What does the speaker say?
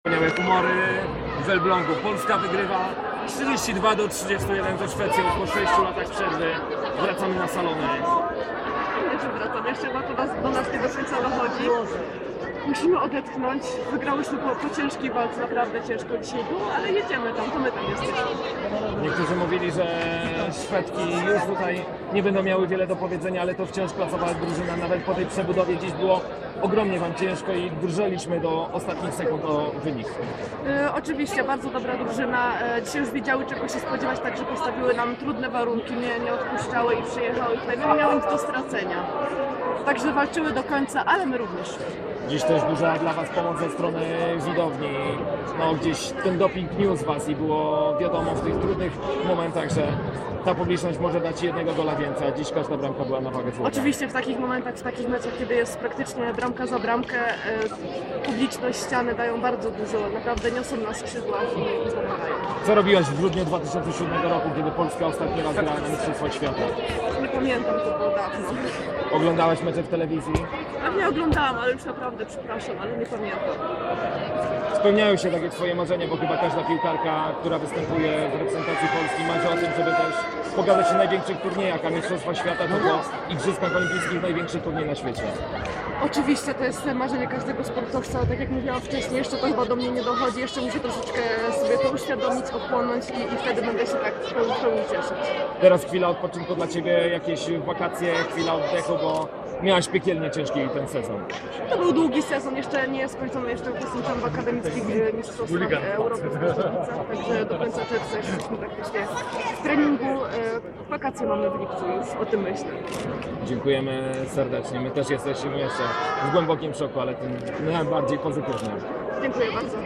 Wspaniałe humory w Elblągu. Polska wygrywa 32 do 31 ze Szwecją po 6 latach przerwy. Wracamy na salony. Nie, że wracam. Jeszcze chyba to nas, do nas nie do końca dochodzi. Musimy odetchnąć. Wygrałyśmy po, po ciężkiej walce, naprawdę ciężko dzisiaj było, ale jedziemy tam, to my tam jesteśmy. Niektórzy mówili, że Szwedki już tutaj nie będą miały wiele do powiedzenia, ale to wciąż klasowała drużyna. Nawet po tej przebudowie dziś było ogromnie Wam ciężko i drżeliśmy do ostatnich sekund o wynik. E, oczywiście bardzo dobra drużyna. E, dzisiaj już wiedziały czego się spodziewać, także postawiły nam trudne warunki, nie, nie odpuszczały i przyjechały tutaj. My nie miały nic do stracenia. Także walczyły do końca, ale my również. Dziś też duża dla Was pomoc ze strony widowni. No gdzieś ten doping niósł Was i było wiadomo w tych trudnych momentach, że ta publiczność może dać jednego gola więcej, a dziś każda bramka była na wagę złota. Oczywiście w takich momentach, w takich meczach, kiedy jest praktycznie bramka za bramkę, e, publiczność, ściany dają bardzo dużo, naprawdę niosą na skrzydłach i, pomagają. Co robiłaś w grudniu 2007 roku, kiedy Polska ostatni raz grała na Mistrzostwach Świata? Nie pamiętam, to było dawno. Oglądałaś mecze w telewizji? Pewnie oglądałam, ale już naprawdę przepraszam, ale nie pamiętam. Spełniają się takie Twoje marzenia, bo chyba każda piłkarka, która występuje w reprezentacji Polski marzy o tym, żeby też się w największych turniejach, a Mistrzostwa Świata to po Igrzyskach Olimpijskich największy turniej na świecie. Oczywiście to jest marzenie każdego sportowca, ale tak jak mówiłam wcześniej, jeszcze to chyba do mnie nie dochodzi, jeszcze muszę troszeczkę sobie to uświadomić, ochłonąć i, i wtedy będę się tak w pełni, w pełni cieszyć. Teraz chwila odpoczynku dla Ciebie, jakieś wakacje, chwila oddechu, bo miałaś piekielnie ciężki ten sezon. To był długi sezon, jeszcze nie skończony, jeszcze uczestniczam w akademickich e, mistrzostwach e, Europy w Katowicach, także do końca czerwca jesteśmy praktycznie w treningu. E, Wakacje mamy w lipcu już, o tym myślę. Dziękujemy serdecznie. My też jesteśmy jeszcze w głębokim szoku, ale tym najbardziej pozytywnym. Dziękuję bardzo.